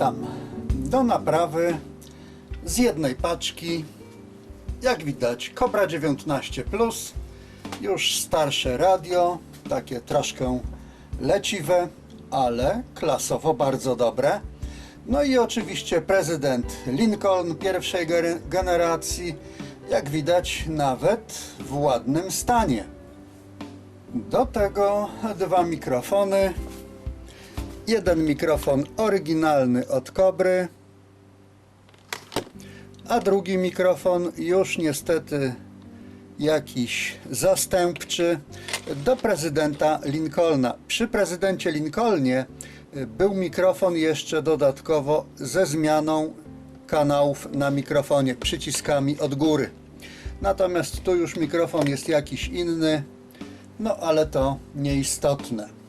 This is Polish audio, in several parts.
Witam. Do naprawy z jednej paczki, jak widać, Cobra 19 Plus, już starsze radio, takie troszkę leciwe, ale klasowo bardzo dobre. No i oczywiście prezydent Lincoln pierwszej generacji, jak widać nawet w ładnym stanie. Do tego dwa mikrofony, jeden mikrofon oryginalny od Kobry, a drugi mikrofon już niestety jakiś zastępczy do prezydenta Lincolna. Przy prezydencie Lincolnie y, był mikrofon jeszcze dodatkowo ze zmianą kanałów na mikrofonie, przyciskami od góry. Natomiast tu już mikrofon jest jakiś inny, no ale to nieistotne.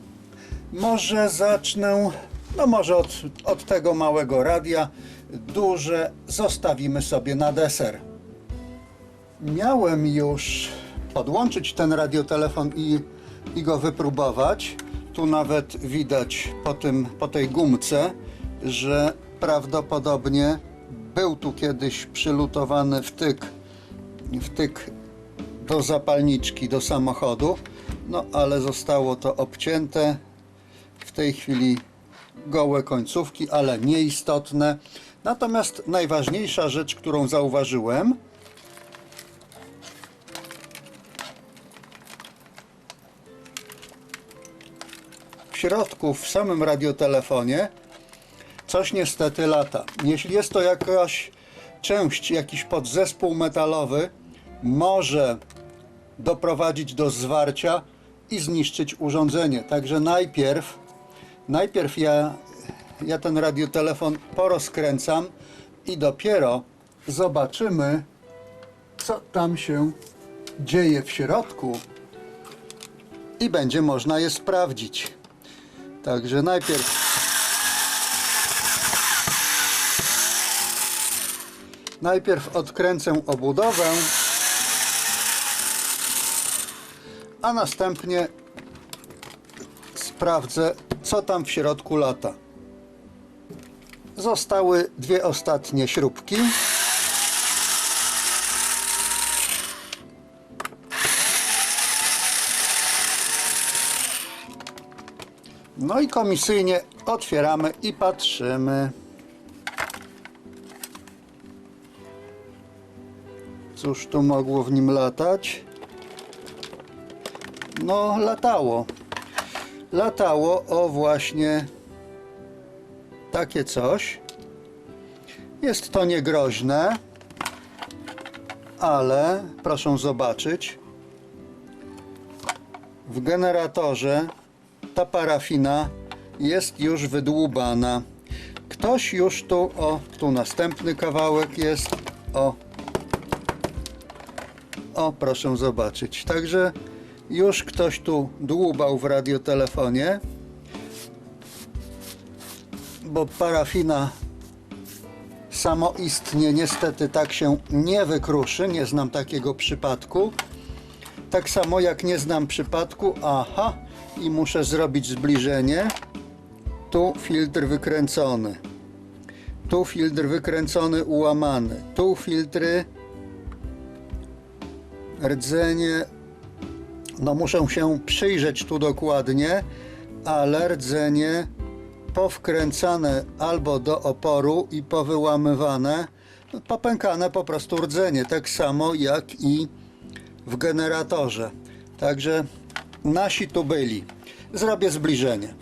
Może zacznę, no może od, od tego małego radia. Duże zostawimy sobie na deser. Miałem już podłączyć ten radiotelefon i, i go wypróbować. Tu nawet widać po, tym, po tej gumce, że prawdopodobnie był tu kiedyś przylutowany wtyk, wtyk do zapalniczki, do samochodu. No ale zostało to obcięte. W tej chwili gołe końcówki, ale nieistotne. Natomiast najważniejsza rzecz, którą zauważyłem, w środku, w samym radiotelefonie, coś niestety lata. Jeśli jest to jakaś część, jakiś podzespół metalowy, może doprowadzić do zwarcia i zniszczyć urządzenie. Także najpierw, najpierw ja, ja ten radiotelefon porozkręcam i dopiero zobaczymy, co tam się dzieje w środku i będzie można je sprawdzić. Także najpierw najpierw odkręcę obudowę, a następnie sprawdzę, co tam w środku lata. Zostały dwie ostatnie śrubki. No i komisyjnie otwieramy i patrzymy. Cóż tu mogło w nim latać? No, latało. Latało o właśnie takie coś. Jest to niegroźne, ale proszę zobaczyć. W generatorze ta parafina jest już wydłubana. Ktoś już tu, o, tu następny kawałek jest, o, o, proszę zobaczyć. Także już ktoś tu dłubał w radiotelefonie, bo parafina samoistnie niestety tak się nie wykruszy. Nie znam takiego przypadku. Tak samo jak nie znam przypadku, aha, i muszę zrobić zbliżenie. Tu filtr wykręcony. Tu filtr wykręcony, ułamany. Tu filtry rdzenie no muszę się przyjrzeć tu dokładnie, ale rdzenie powkręcane albo do oporu i powyłamywane, popękane po prostu rdzenie, tak samo jak i w generatorze. Także nasi tu byli. Zrobię zbliżenie.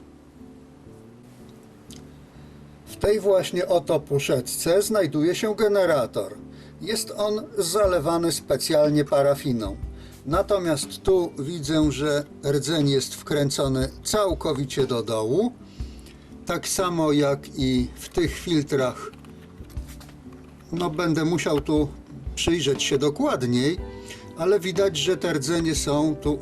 W tej właśnie oto puszeczce znajduje się generator. Jest on zalewany specjalnie parafiną. Natomiast tu widzę, że rdzeń jest wkręcony całkowicie do dołu. Tak samo jak i w tych filtrach. No będę musiał tu przyjrzeć się dokładniej, ale widać, że te rdzenie są tu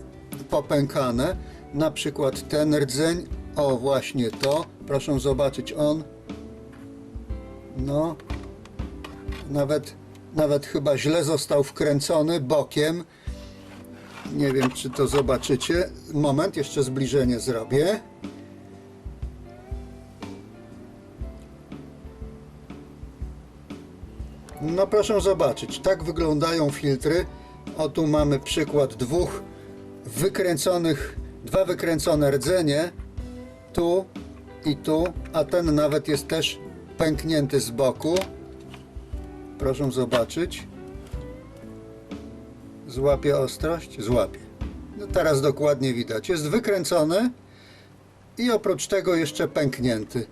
popękane. Na przykład ten rdzeń, o właśnie to, proszę zobaczyć, on no nawet, nawet chyba źle został wkręcony bokiem. Nie wiem, czy to zobaczycie. Moment, jeszcze zbliżenie zrobię. No proszę zobaczyć, tak wyglądają filtry. O tu mamy przykład dwóch wykręconych, dwa wykręcone rdzenie, tu i tu, a ten nawet jest też pęknięty z boku. Proszę zobaczyć. Złapie ostrość? Złapie. No teraz dokładnie widać. Jest wykręcony i oprócz tego jeszcze pęknięty.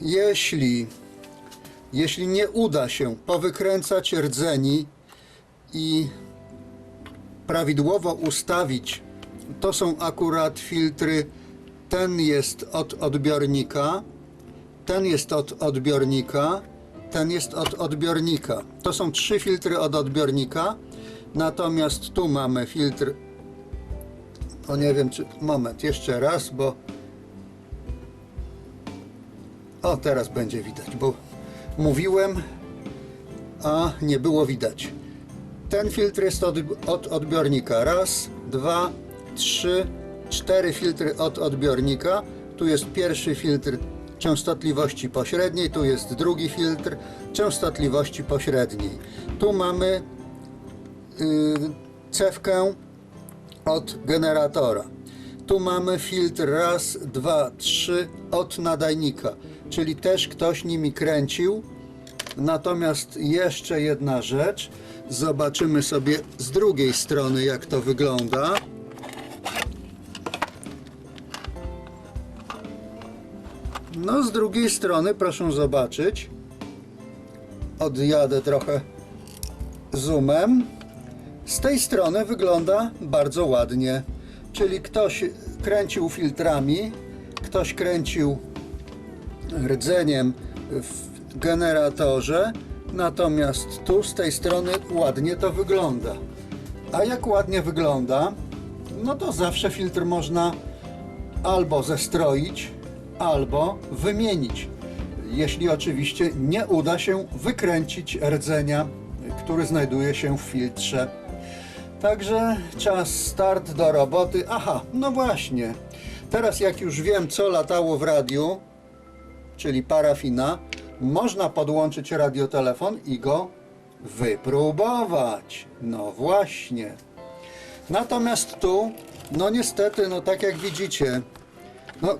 Jeśli, jeśli nie uda się powykręcać rdzeni i prawidłowo ustawić, to są akurat filtry, ten jest od odbiornika, ten jest od odbiornika, ten jest od odbiornika. To są trzy filtry od odbiornika, natomiast tu mamy filtr, o nie wiem czy, moment, jeszcze raz, bo o, teraz będzie widać, bo mówiłem, a nie było widać. Ten filtr jest od, od odbiornika. Raz, dwa, trzy, cztery filtry od odbiornika. Tu jest pierwszy filtr częstotliwości pośredniej, tu jest drugi filtr częstotliwości pośredniej. Tu mamy cewkę od generatora. Tu mamy filtr raz, dwa, trzy od nadajnika, czyli też ktoś nimi kręcił. Natomiast jeszcze jedna rzecz. Zobaczymy sobie z drugiej strony, jak to wygląda. No, z drugiej strony, proszę zobaczyć. Odjadę trochę zoomem. Z tej strony wygląda bardzo ładnie. Czyli ktoś kręcił filtrami, ktoś kręcił rdzeniem w generatorze, natomiast tu z tej strony ładnie to wygląda. A jak ładnie wygląda, no to zawsze filtr można albo zestroić, albo wymienić. Jeśli oczywiście nie uda się wykręcić rdzenia, który znajduje się w filtrze. Także czas start do roboty. Aha, no właśnie. Teraz jak już wiem, co latało w radiu, czyli parafina, można podłączyć radiotelefon i go wypróbować. No właśnie. Natomiast tu, no niestety, no tak jak widzicie, no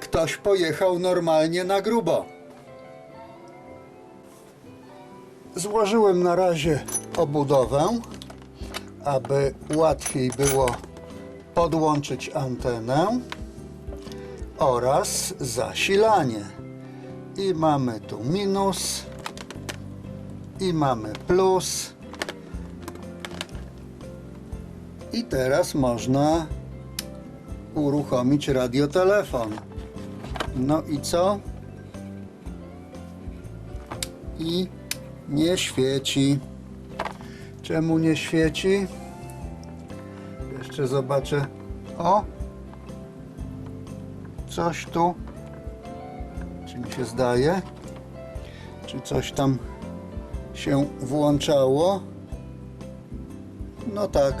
ktoś pojechał normalnie na grubo. Złożyłem na razie obudowę, aby łatwiej było podłączyć antenę oraz zasilanie. I mamy tu minus i mamy plus. I teraz można uruchomić radiotelefon. No i co? I nie świeci. Czemu nie świeci? Jeszcze zobaczę. O! Coś tu. Czy mi się zdaje? Czy coś tam się włączało? No tak.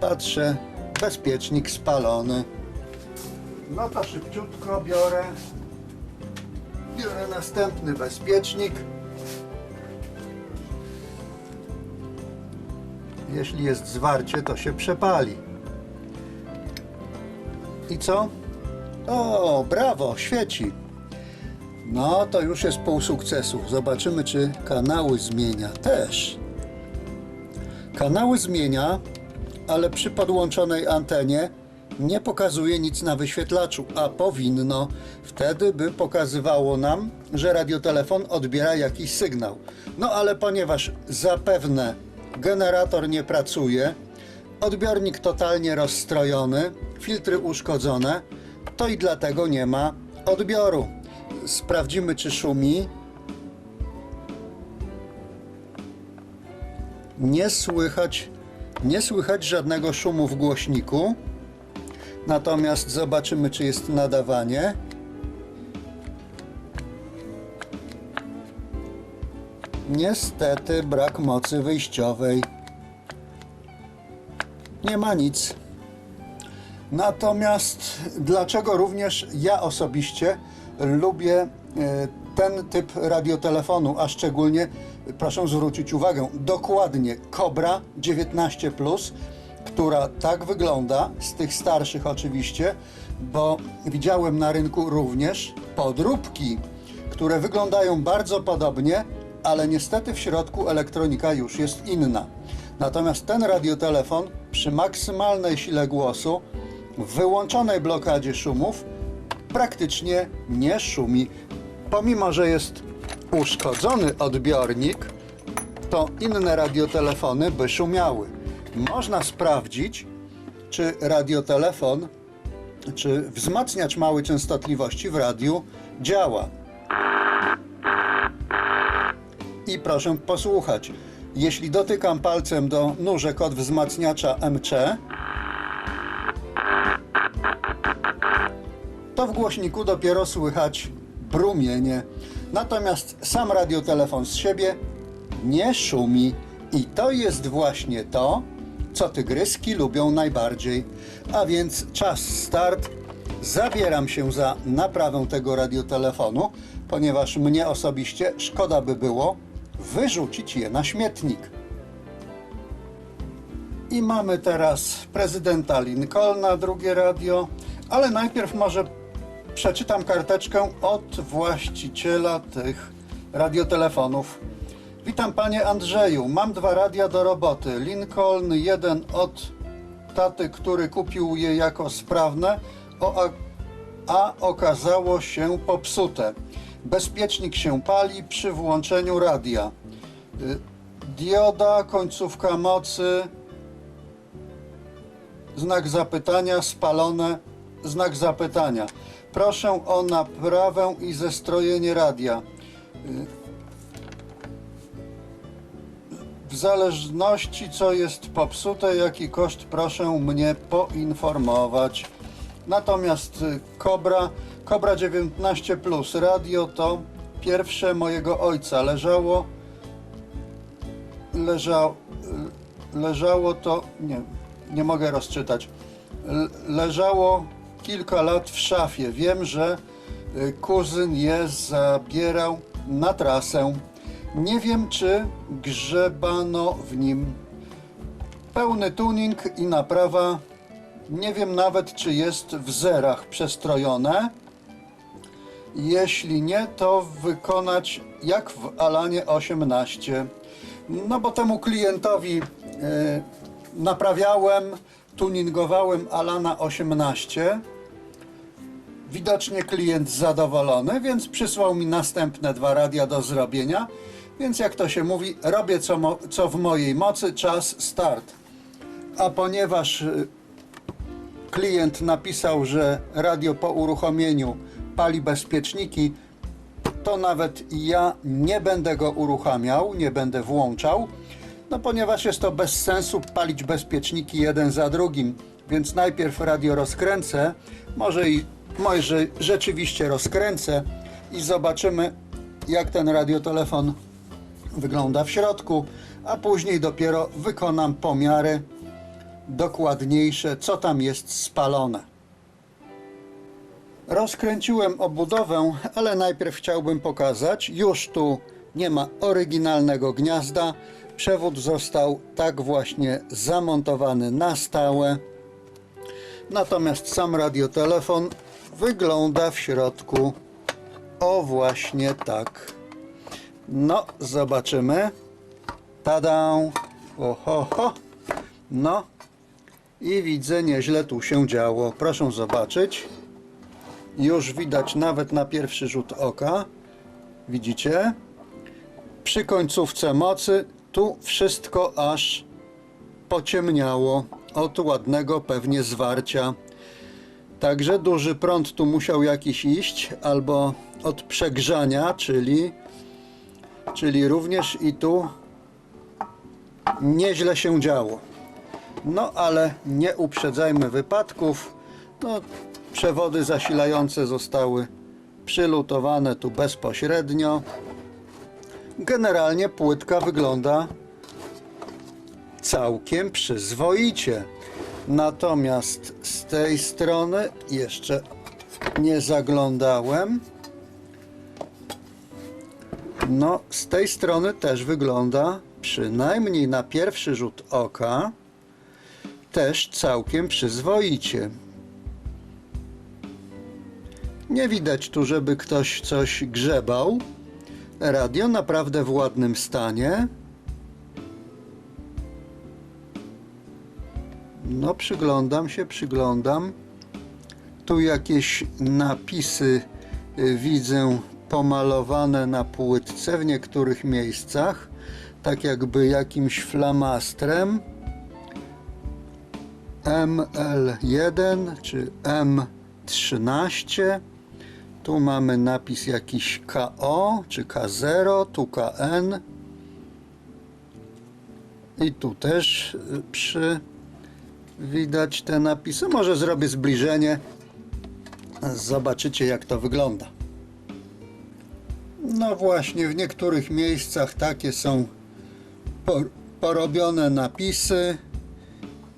Patrzę. Bezpiecznik spalony. No to szybciutko biorę. Biorę następny bezpiecznik. Jeśli jest zwarcie, to się przepali. I co? O, brawo, świeci. No, to już jest pół sukcesu. Zobaczymy, czy kanały zmienia. Też. Kanały zmienia, ale przy podłączonej antenie nie pokazuje nic na wyświetlaczu, a powinno. Wtedy by pokazywało nam, że radiotelefon odbiera jakiś sygnał. No ale ponieważ zapewne generator nie pracuje, odbiornik totalnie rozstrojony, filtry uszkodzone, to i dlatego nie ma odbioru. Sprawdzimy, czy szumi. Nie słychać, nie słychać żadnego szumu w głośniku. Natomiast zobaczymy, czy jest nadawanie. Niestety brak mocy wyjściowej. Nie ma nic. Natomiast dlaczego również ja osobiście lubię e, ten typ radiotelefonu, a szczególnie proszę zwrócić uwagę, dokładnie Cobra 19 która tak wygląda, z tych starszych oczywiście, bo widziałem na rynku również podróbki, które wyglądają bardzo podobnie, ale niestety w środku elektronika już jest inna. Natomiast ten radiotelefon przy maksymalnej sile głosu, w wyłączonej blokadzie szumów, praktycznie nie szumi. Pomimo, że jest uszkodzony odbiornik, to inne radiotelefony by szumiały. Można sprawdzić, czy radiotelefon, czy wzmacniacz małej częstotliwości w radiu działa. I proszę posłuchać. Jeśli dotykam palcem do nóżek od wzmacniacza MC, to w głośniku dopiero słychać brumienie. Natomiast sam radiotelefon z siebie nie szumi. I to jest właśnie to, co tygryski lubią najbardziej. A więc czas start. Zabieram się za naprawę tego radiotelefonu, ponieważ mnie osobiście szkoda by było wyrzucić je na śmietnik. I mamy teraz prezydenta Lincolna, drugie radio, ale najpierw może przeczytam karteczkę od właściciela tych radiotelefonów. Witam panie Andrzeju, mam dwa radia do roboty. Lincoln, jeden od taty, który kupił je jako sprawne, a okazało się popsute. Bezpiecznik się pali przy włączeniu radia. Y, Dioda, końcówka mocy, znak zapytania, spalone, znak zapytania. Proszę o naprawę i zestrojenie radia. W zależności co jest popsute, jaki koszt, proszę mnie poinformować. Natomiast y, Cobra, Cobra 19 Plus radio to pierwsze mojego ojca. Leżało, leżało, leżało to, nie, nie mogę rozczytać. Leżało kilka lat w szafie. Wiem, że y, kuzyn je zabierał na trasę. Nie wiem, czy grzebano w nim. Pełny tuning i naprawa. Nie wiem nawet, czy jest w zerach przestrojone. Jeśli nie, to wykonać jak w Alanie 18. No bo temu klientowi e, naprawiałem, tuningowałem Alana 18. Widocznie klient zadowolony, więc przysłał mi następne dwa radia do zrobienia. Więc jak to się mówi, robię co, co w mojej mocy, czas start. A ponieważ y, klient napisał, że radio po uruchomieniu pali bezpieczniki, to nawet ja nie będę go uruchamiał, nie będę włączał, no ponieważ jest to bez sensu palić bezpieczniki jeden za drugim, więc najpierw radio rozkręcę, może i może rzeczywiście rozkręcę i zobaczymy jak ten radiotelefon wygląda w środku, a później dopiero wykonam pomiary dokładniejsze, co tam jest spalone. Rozkręciłem obudowę, ale najpierw chciałbym pokazać, już tu nie ma oryginalnego gniazda. Przewód został tak właśnie zamontowany na stałe. Natomiast sam radiotelefon wygląda w środku o właśnie tak. No, zobaczymy. Tada! Oho, ho. No i widzę, nieźle tu się działo. Proszę zobaczyć. Już widać nawet na pierwszy rzut oka. Widzicie? Przy końcówce mocy tu wszystko aż pociemniało od ładnego pewnie zwarcia. Także duży prąd tu musiał jakiś iść, albo od przegrzania, czyli, czyli również i tu nieźle się działo. No ale nie uprzedzajmy wypadków. No, przewody zasilające zostały przylutowane tu bezpośrednio. Generalnie płytka wygląda całkiem przyzwoicie. Natomiast z tej strony jeszcze nie zaglądałem. No, z tej strony też wygląda, przynajmniej na pierwszy rzut oka, też całkiem przyzwoicie. Nie widać tu, żeby ktoś coś grzebał. Radio naprawdę w ładnym stanie. No, przyglądam się, przyglądam. Tu jakieś napisy y, widzę pomalowane na płytce w niektórych miejscach, tak jakby jakimś flamastrem. ML1 czy M13. Tu mamy napis jakiś KO czy K0, tu KN. I tu też y, przy widać te napisy. Może zrobię zbliżenie. Zobaczycie jak to wygląda. No właśnie, w niektórych miejscach takie są por- porobione napisy.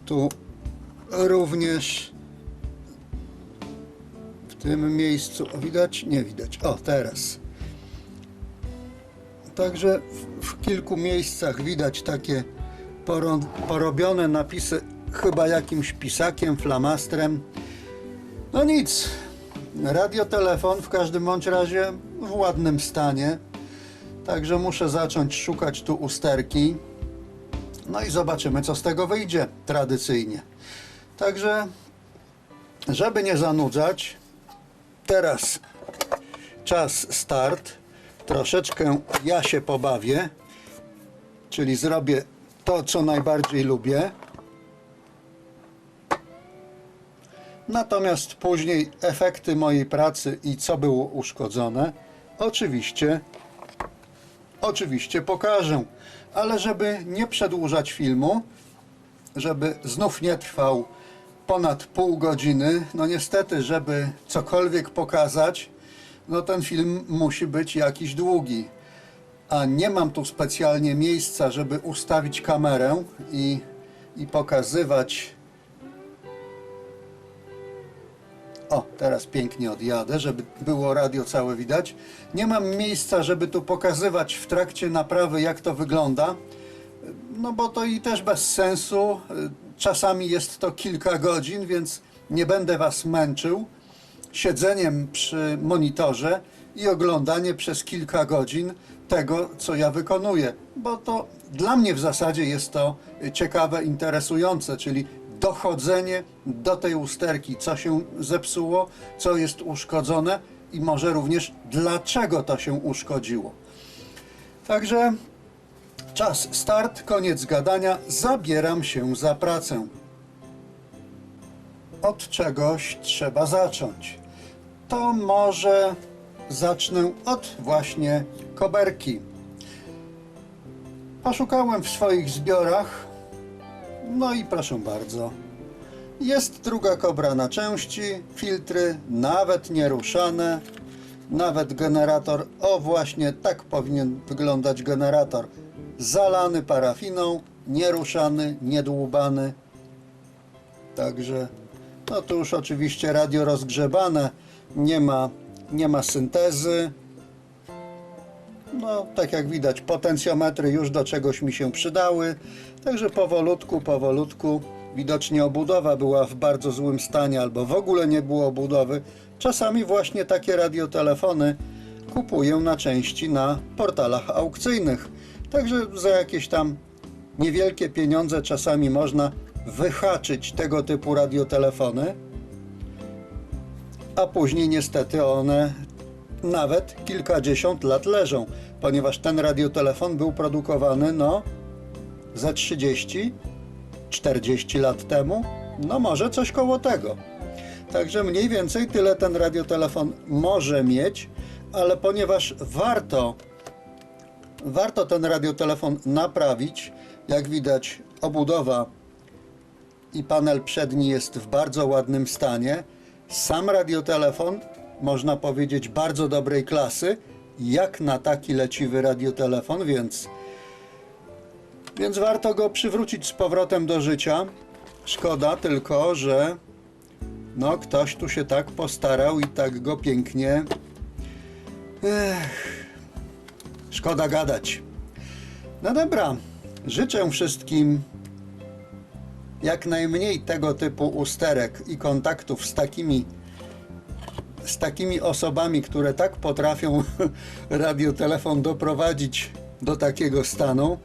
Tu również w tym miejscu widać? Nie widać. O, teraz. Także w, w kilku miejscach widać takie poro, porobione napisy, chyba jakimś pisakiem, flamastrem. No nic. Radiotelefon w każdym bądź razie w ładnym stanie. Także muszę zacząć szukać tu usterki. No i zobaczymy, co z tego wyjdzie tradycyjnie. Także, żeby nie zanudzać, teraz czas start. Troszeczkę ja się pobawię, czyli zrobię to, co najbardziej lubię. Natomiast później efekty mojej pracy i co było uszkodzone, oczywiście, oczywiście pokażę. Ale żeby nie przedłużać filmu, żeby znów nie trwał ponad pół godziny, no niestety, żeby cokolwiek pokazać, no ten film musi być jakiś długi. A nie mam tu specjalnie miejsca, żeby ustawić kamerę i, i pokazywać O, teraz pięknie odjadę, żeby było radio całe widać. Nie mam miejsca, żeby tu pokazywać w trakcie naprawy, jak to wygląda. No bo to i też bez sensu. Czasami jest to kilka godzin, więc nie będę Was męczył siedzeniem przy monitorze i oglądanie przez kilka godzin tego, co ja wykonuję, bo to dla mnie w zasadzie jest to ciekawe, interesujące, czyli dochodzenie do tej usterki, co się zepsuło, co jest uszkodzone i może również dlaczego to się uszkodziło. Także czas start, koniec gadania, zabieram się za pracę. Od czegoś trzeba zacząć. To może zacznę od właśnie koberki. Poszukałem w swoich zbiorach no i proszę bardzo. Jest druga kobra na części, filtry nawet nieruszane, nawet generator, o właśnie tak powinien wyglądać generator. Zalany parafiną, nieruszany, niedłubany. Także, no tu już oczywiście radio rozgrzebane, nie ma, nie ma syntezy. No, tak jak widać, potencjometry już do czegoś mi się przydały. Także powolutku, powolutku. Widocznie obudowa była w bardzo złym stanie, albo w ogóle nie było obudowy. Czasami właśnie takie radiotelefony kupuję na części na portalach aukcyjnych. Także za jakieś tam niewielkie pieniądze czasami można wyhaczyć tego typu radiotelefony, a później niestety one nawet kilkadziesiąt lat leżą, ponieważ ten radiotelefon był produkowany no ze 30, 40 lat temu, no może coś koło tego. Także mniej więcej tyle ten radiotelefon może mieć, ale ponieważ warto warto ten radiotelefon naprawić, jak widać obudowa i panel przedni jest w bardzo ładnym stanie. Sam radiotelefon, można powiedzieć, bardzo dobrej klasy, jak na taki leciwy radiotelefon, więc, więc warto go przywrócić z powrotem do życia. Szkoda tylko, że no, ktoś tu się tak postarał i tak go pięknie. Ech, Szkoda gadać. No dobra, życzę wszystkim jak najmniej tego typu usterek i kontaktów z takimi z takimi osobami, które tak potrafią radiotelefon doprowadzić do takiego stanu.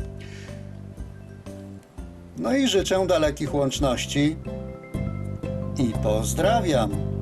No i życzę dalekich łączności i pozdrawiam.